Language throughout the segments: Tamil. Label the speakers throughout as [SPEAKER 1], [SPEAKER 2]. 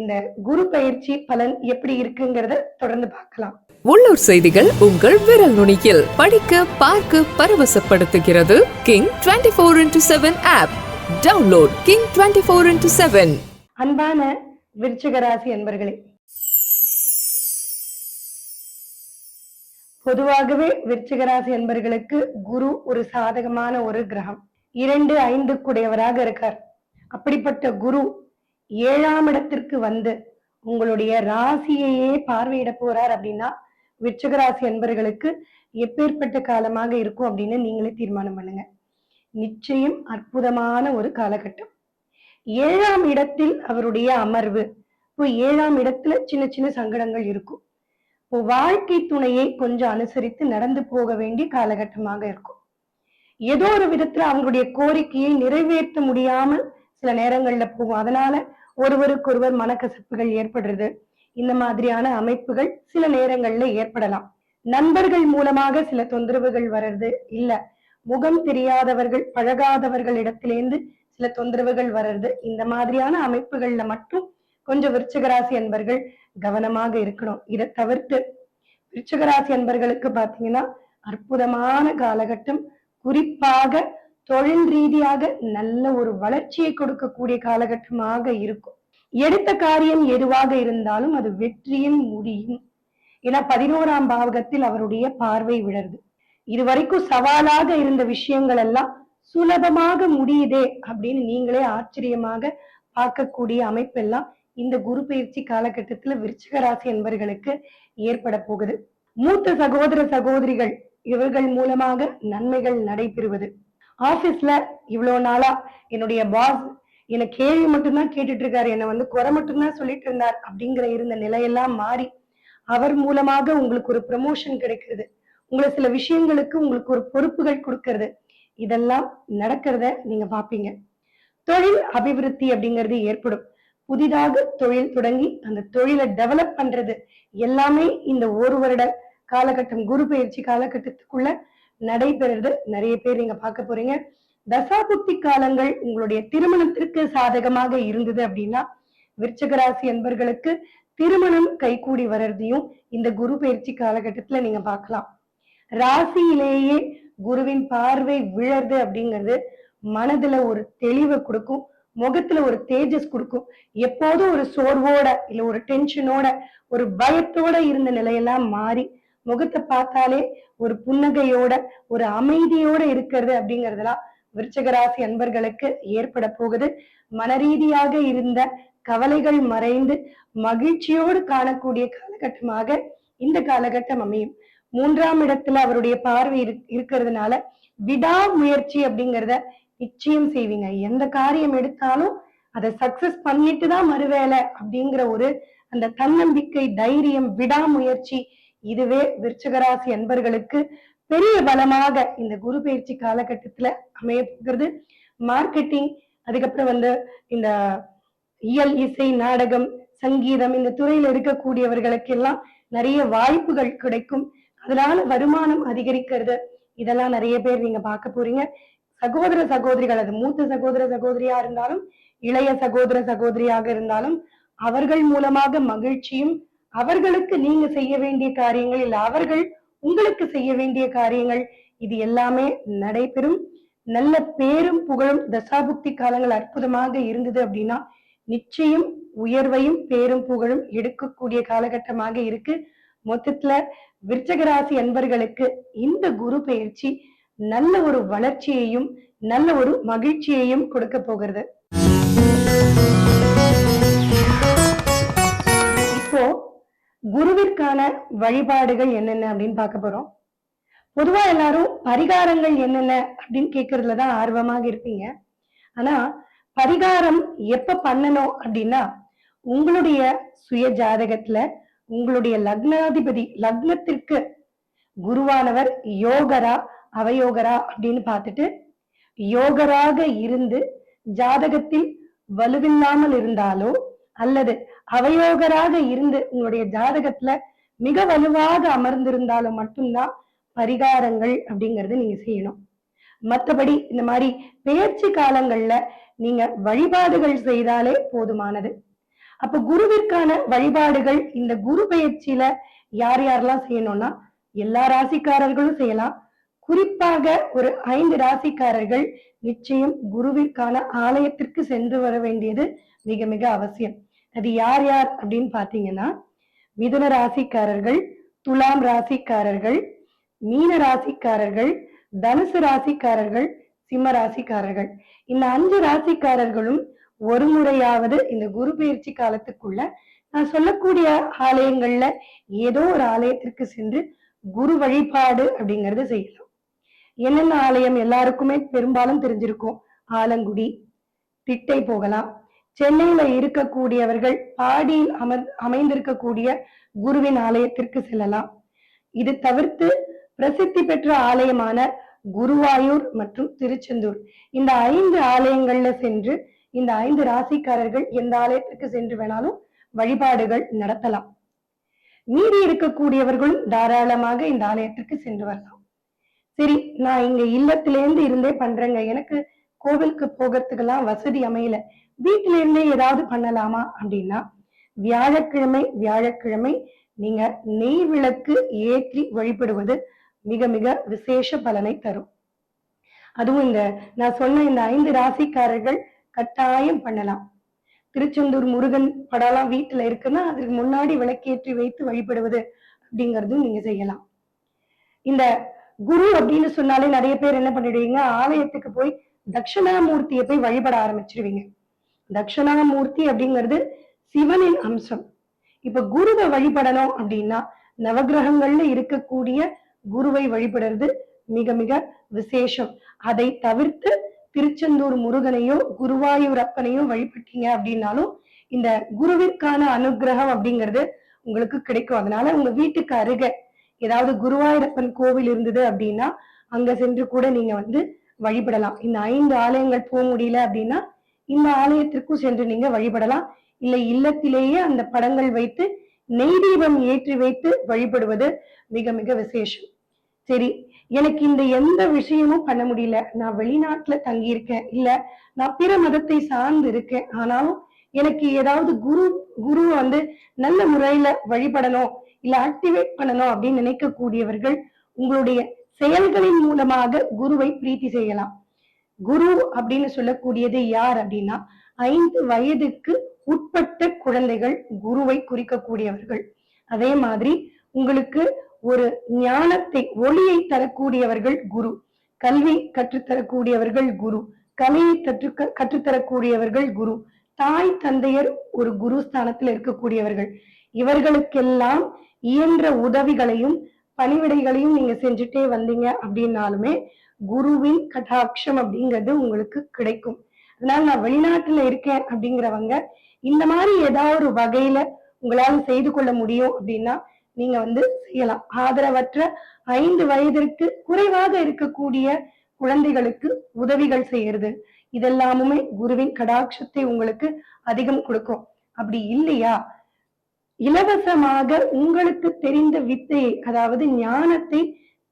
[SPEAKER 1] இந்த குரு பயிற்சி பலன் எப்படி இருக்குங்கிறத தொடர்ந்து பார்க்கலாம்.
[SPEAKER 2] உள்ளூர் செய்திகள் உங்கள் விரல் நுனியில். படிக்க பார்க்க பரவசப்படுத்துகிறது King twenty four into seven app download King twenty four into seven
[SPEAKER 1] அன்பான விருச்சிக ராசி அன்பர்களே பொதுவாகவே விருச்சிக ராசி அன்பர்களுக்கு குரு ஒரு சாதகமான ஒரு கிரகம். இரண்டு ஐந்துக்குடையவராக இருக்கார். அப்படிப்பட்ட குரு ஏழாம் இடத்திற்கு வந்து உங்களுடைய ராசியையே பார்வையிட போறார் அப்படின்னா விருச்சிக ராசி அன்பர்களுக்கு எப்பேற்பட்ட காலமாக இருக்கும் அப்படின்னு நீங்களே தீர்மானம் பண்ணுங்க. நிச்சயம் அற்புதமான ஒரு காலகட்டம். ஏழாம் இடத்தில் அவருடைய அமர்வு. இப்போ ஏழாம் இடத்துல சின்ன சின்ன சங்கடங்கள் இருக்கும். இப்போ வாழ்க்கை துணையை கொஞ்சம் அனுசரித்து நடந்து போக வேண்டிய காலகட்டமாக இருக்கும். ஏதோ ஒரு விதத்துல அவங்களுடைய கோரிக்கையை நிறைவேற்ற முடியாமல் சில நேரங்கள்ல போகும். அதனால ஒருவருக்கொருவர் மனக்கசப்புகள் ஏற்படுறது. இந்த மாதிரியான அமைப்புகள் சில நேரங்கள்ல ஏற்படலாம். நண்பர்கள் மூலமாக சில தொந்தரவுகள் வர்றது இல்ல. முகம் தெரியாதவர்கள் பழகாதவர்கள் இடத்திலேருந்து சில தொந்தரவுகள் வர்றது இந்த மாதிரியான அமைப்புகள்ல மட்டும் கொஞ்சம் விருச்சகராசி அன்பர்கள் கவனமாக இருக்கணும். இதை தவிர்த்து விருச்சகராசி அன்பர்களுக்கு பாத்தீங்கன்னா அற்புதமான காலகட்டம். குறிப்பாக தொழில் ரீதியாக நல்ல ஒரு வளர்ச்சியை கொடுக்கக்கூடிய காலகட்டமாக இருக்கும். எடுத்த காரியம் எதுவாக இருந்தாலும் அது வெற்றியும் முடியும். ஏன்னா பதினோராம் பாவகத்தில் அவருடைய பார்வை விழருது. இதுவரைக்கும் சவாலாக இருந்த விஷயங்கள் எல்லாம் சுலபமாக முடியுதே அப்படின்னு நீங்களே ஆச்சரியமாக பார்க்கக்கூடிய அமைப்பெல்லாம் இந்த குரு பயிற்சி காலகட்டத்துல விருச்சிக ராசி என்பவர்களுக்கு ஏற்பட போகுது. மூத்த சகோதர சகோதரிகள் இவர்கள் மூலமாக நன்மைகள் நடைபெறுவது. ஆபீஸ்ல இவ்வளவு நாளா என்னுடைய பாஸ் என்ன கேள்வி மட்டும்தான் கேட்டுட்டு இருக்காரு. என்னை வந்து குறை மட்டும்தான் சொல்லிட்டு இருந்தார் அப்படிங்கிற இருந்த நிலையெல்லாம் மாறி அவர் மூலமாக உங்களுக்கு ஒரு ப்ரமோஷன் கிடைக்கிறது. உங்களை சில விஷயங்களுக்கு உங்களுக்கு ஒரு பொறுப்புகள் கொடுக்கறது. இதெல்லாம் நடக்கிறத நீங்க பாப்பீங்க. தொழில் அபிவிருத்தி அப்படிங்கிறது ஏற்படும். புதிதாக தொழில் தொடங்கி அந்த தொழிலை டெவலப் பண்றது எல்லாமே இந்த ஒரு வருட காலகட்டம் குரு பயிற்சி காலகட்டத்துக்குள்ள நடைபெறுது. நிறைய பேர் நீங்க பார்க்க போறீங்க. தசாபுக்தி காலங்கள் உங்களுடைய திருமணத்திற்கு சாதகமாக இருந்தது அப்படின்னா விருச்சகராசி என்பர்களுக்கு திருமணம் கைகூடி வர்றதையும் இந்த குரு பயிற்சி காலகட்டத்துல நீங்க பார்க்கலாம். ராசியிலேயே குருவின் பார்வை விழறது அப்படிங்கிறது மனதுல ஒரு தெளிவை கொடுக்கும். முகத்துல ஒரு தேஜஸ் கொடுக்கும். எப்போதும் ஒரு சோர்வோட இல்ல ஒரு டென்ஷனோட ஒரு பயத்தோட இருந்த நிலையெல்லாம் மாறி முகத்தை பார்த்தாலே ஒரு புன்னகையோட ஒரு அமைதியோட இருக்கிறது அப்படிங்கறதெல்லாம் விருச்சகராசி அன்பர்களுக்கு ஏற்பட போகுது. மனரீதியாக இருந்த கவலைகள் மறைந்து மகிழ்ச்சியோடு காணக்கூடிய காலகட்டமாக இந்த காலகட்டம் அமையும். மூன்றாம் இடத்துல அவருடைய பார்வை இருக்- இருக்கிறதுனால விடாமுயற்சி அப்படிங்கிறத நிச்சயம் செய்வீங்க. எந்த காரியம் எடுத்தாலும் அதை சக்சஸ் பண்ணிட்டு தான் மறுவேலை அப்படிங்கிற ஒரு அந்த தன்னம்பிக்கை தைரியம் விடாமுயற்சி இதுவே விருச்சகராசி என்பர்களுக்கு பெரிய பலமாக இந்த குரு பயிற்சி காலகட்டத்துல அமைய போகிறது. மார்க்கெட்டிங் அதுக்கப்புறம் வந்து இந்த இயல் இசை நாடகம் சங்கீதம் இந்த துறையில இருக்கக்கூடியவர்களுக்கு எல்லாம் நிறைய வாய்ப்புகள் கிடைக்கும். அதனால வருமானம் அதிகரிக்கிறது. இதெல்லாம் நிறைய பேர் நீங்க பார்க்க போறீங்க. சகோதர சகோதரிகள் அது மூத்த சகோதர சகோதரியா இருந்தாலும் இளைய சகோதர சகோதரியாக இருந்தாலும் அவர்கள் மூலமாக மகிழ்ச்சியும் அவர்களுக்கு நீங்க செய்ய வேண்டிய காரியங்கள் இல்ல அவர்கள் உங்களுக்கு செய்ய வேண்டிய காரியங்கள் இது எல்லாமே நடைபெறும். நல்ல பேரும் புகழும் தசாபுக்தி காலங்கள் அற்புதமாக இருந்தது அப்படின்னா நிச்சயம் உயர்வையும் பேரும் புகழும் எடுக்கக்கூடிய காலகட்டமாக இருக்கு. மொத்தத்துல விருச்சகராசி அன்பர்களுக்கு இந்த குரு பயிற்சி நல்ல ஒரு வளர்ச்சியையும் நல்ல ஒரு மகிழ்ச்சியையும் கொடுக்க போகிறது. குருவிற்கான வழிபாடுகள் என்னென்ன அப்படின்னு பார்க்க போறோம். பொதுவா எல்லாரும் பரிகாரங்கள் என்னென்ன அப்படின்னு கேட்கறதுல தான் ஆர்வமாக இருப்பீங்க. ஆனா பரிகாரம் எப்ப பண்ணணும் அப்படின்னா உங்களுடைய சுய ஜாதகத்துல உங்களுடைய லக்னாதிபதி லக்னத்திற்கு குருவானவர் யோகரா அவயோகரா அப்படின்னு பார்த்துட்டு யோகராக இருந்து ஜாதகத்தில் வலுவில்லாமல் இருந்தாலோ அல்லது அவயோகராக இருந்து உங்களுடைய ஜாதகத்துல மிக வலுவாக அமர்ந்திருந்தாலும் மட்டும்தான் பரிகாரங்கள் அப்படிங்கறது நீங்க செய்யணும். மத்தபடி இந்த மாதிரி பெயர்ச்சி காலங்கள்ல நீங்க வழிபாடுகள் செய்தாலே போதுமானது. அப்ப குருவிற்கான வழிபாடுகள் இந்த குரு பயிற்சியில யார் யாரெல்லாம் செய்யணும்னா எல்லா ராசிக்காரர்களும் செய்யலாம். குறிப்பாக ஒரு ஐந்து ராசிக்காரர்கள் நிச்சயம் குருவிற்கான ஆலயத்திற்கு சென்று வர வேண்டியது மிக மிக அவசியம். அது யார் யார் அப்படின்னு பாத்தீங்கன்னா மிதுன ராசிக்காரர்கள் துலாம் ராசிக்காரர்கள் மீன ராசிக்காரர்கள் தனுசு ராசிக்காரர்கள் சிம்ம ராசிக்காரர்கள். இந்த அஞ்சு ராசிக்காரர்களும் ஒரு முறையாவது இந்த குரு பயிற்சி காலத்துக்குள்ள நான் சொல்லக்கூடிய ஆலயங்கள்ல ஏதோ ஒரு ஆலயத்திற்கு சென்று குரு வழிபாடு அப்படிங்கறத செய்யலாம். என்னென்ன ஆலயம் எல்லாருக்குமே பெரும்பாலும் தெரிஞ்சிருக்கும். ஆலங்குடி திட்டை போகலாம். சென்னையில இருக்கக்கூடியவர்கள் பாடியில் அமர் அமைந்திருக்கக்கூடிய குருவின் ஆலயத்திற்கு செல்லலாம். இது தவிர்த்து பிரசித்தி பெற்ற ஆலயமான குருவாயூர் மற்றும் திருச்செந்தூர். இந்த ஐந்து ஆலயங்கள்ல சென்று இந்த ஐந்து ராசிக்காரர்கள் எந்த ஆலயத்திற்கு சென்று வேணாலும் வழிபாடுகள் நடத்தலாம். மீதி இருக்கக்கூடியவர்களும் தாராளமாக இந்த ஆலயத்திற்கு சென்று வரலாம். சரி நான் இங்க இல்லத்திலேருந்து இருந்தே பண்றேங்க. எனக்கு கோவிலுக்கு போகிறதுக்கெல்லாம் வசதி அமையல. வீட்டில இருந்தே ஏதாவது பண்ணலாமா அப்படின்னா வியாழக்கிழமை வியாழக்கிழமை நீங்க நெய் விளக்கு ஏற்றி வழிபடுவது மிக மிக விசேஷ பலனை தரும். அதுவும் இந்த நான் சொன்ன இந்த ஐந்து ராசிக்காரர்கள் கட்டாயம் பண்ணலாம். திருச்செந்தூர் முருகன் படம்லாம் வீட்டுல இருக்குன்னா அதுக்கு முன்னாடி விளக்கேற்றி வைத்து வழிபடுவது அப்படிங்கறதும் நீங்க செய்யலாம். இந்த குரு அப்படின்னு சொன்னாலே நிறைய பேர் என்ன பண்ணிடுவீங்க ஆலயத்துக்கு போய் தட்சிணாமூர்த்தியை போய் வழிபட ஆரம்பிச்சிருவீங்க. தட்சிணாமூர்த்தி அப்படிங்கிறது சிவனின் அம்சம். இப்ப குருவை வழிபடணும் அப்படின்னா நவகிரகங்கள்ல இருக்கக்கூடிய குருவை வழிபடுறது மிக மிக விசேஷம். அதை தவிர்த்து திருச்செந்தூர் முருகனையோ குருவாயூர் அப்பனையோ வழிபட்டீங்க அப்படின்னாலும் இந்த குருவிற்கான அனுகிரகம் அப்படிங்கிறது உங்களுக்கு கிடைக்கும். அதனால உங்க வீட்டுக்கு அருகே ஏதாவது குருவாயூரப்பன் கோவில் இருந்தது அப்படின்னா அங்க சென்று கூட நீங்க வந்து வழிபடலாம். இந்த ஐந்து ஆலயங்கள் போக முடியல அப்படின்னா இந்த ஆலயத்திற்கும் சென்று நீங்க வழிபடலாம். இல்லை இல்லத்திலேயே அந்த படங்கள் வைத்து நெய் தீபம் ஏற்றி வைத்து வழிபடுவது மிக மிக விசேஷம். சரி எனக்கு இந்த எந்த விஷயமும் பண்ண முடியல. நான் வெளிநாட்டுல தங்கி இருக்கேன் இல்ல நான் பிற மதத்தை சார்ந்து இருக்கேன். ஆனாலும் எனக்கு ஏதாவது குரு குரு வந்து நல்ல முறையில வழிபடணும் இல்ல ஆக்டிவேட் பண்ணணும் அப்படின்னு நினைக்கக்கூடியவர்கள் உங்களுடைய செயல்களின் மூலமாக குருவை பிரீத்தி செய்யலாம். குரு அப்படின்னு சொல்லக்கூடியது யார் அப்படின்னா ஐந்து வயதுக்கு உட்பட்ட குழந்தைகள் குருவை குறிக்கக்கூடியவர்கள். அதே மாதிரி உங்களுக்கு ஒரு ஞானத்தை ஒளியை தரக்கூடியவர்கள் குரு கல்வி கற்றுத்தரக்கூடியவர்கள் குரு கலையை கற்று கற்றுத்தரக்கூடியவர்கள் குரு தாய் தந்தையர் ஒரு குரு ஸ்தானத்தில் இருக்கக்கூடியவர்கள். இவர்களுக்கெல்லாம் இயன்ற உதவிகளையும் பணிவிடைகளையும் நீங்க செஞ்சுட்டே வந்தீங்க அப்படின்னாலுமே குருவின் கட்டாட்சம் அப்படிங்கிறது உங்களுக்கு கிடைக்கும். அதனால நான் வெளிநாட்டுல இருக்கேன் அப்படிங்கிறவங்க இந்த மாதிரி ஏதாவது ஒரு வகையில உங்களால செய்து கொள்ள முடியும் அப்படின்னா நீங்க வந்து செய்யலாம். ஆதரவற்ற ஐந்து வயதிற்கு குறைவாக இருக்கக்கூடிய குழந்தைகளுக்கு உதவிகள் செய்யறது. இதெல்லாமுமே குருவின் கடாட்சத்தை உங்களுக்கு அதிகம் கொடுக்கும். அப்படி இல்லையா? இலவசமாக உங்களுக்கு தெரிந்த வித்தையை அதாவது ஞானத்தை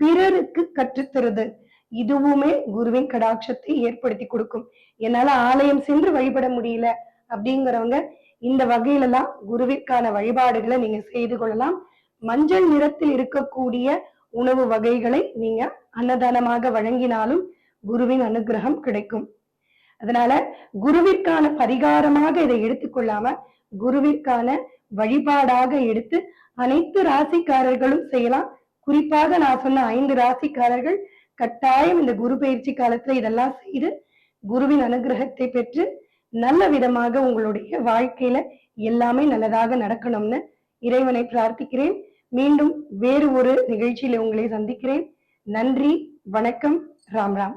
[SPEAKER 1] பிறருக்கு கற்றுத்தருது. இதுவுமே குருவின் கடாட்சத்தை ஏற்படுத்தி கொடுக்கும். என்னால ஆலயம் சென்று வழிபட முடியல அப்படிங்கிறவங்க இந்த வகையில எல்லாம் குருவிற்கான வழிபாடுகளை நீங்க செய்து கொள்ளலாம். மஞ்சள் நிறத்தில் இருக்கக்கூடிய உணவு வகைகளை நீங்க அன்னதானமாக வழங்கினாலும் குருவின் அனுகிரகம் கிடைக்கும். அதனால குருவிற்கான பரிகாரமாக இதை எடுத்துக்கொள்ளாம குருவிற்கான வழிபாடாக எடுத்து அனைத்து ராசிக்காரர்களும் செய்யலாம். குறிப்பாக நான் சொன்ன ஐந்து ராசிக்காரர்கள் கட்டாயம் இந்த குரு பயிற்சி காலத்துல இதெல்லாம் செய்து குருவின் அனுகிரகத்தை பெற்று நல்ல விதமாக உங்களுடைய வாழ்க்கையில எல்லாமே நல்லதாக நடக்கணும்னு இறைவனை பிரார்த்திக்கிறேன். மீண்டும் வேறு ஒரு நிகழ்ச்சியில உங்களை சந்திக்கிறேன். நன்றி வணக்கம் ராம் ராம்.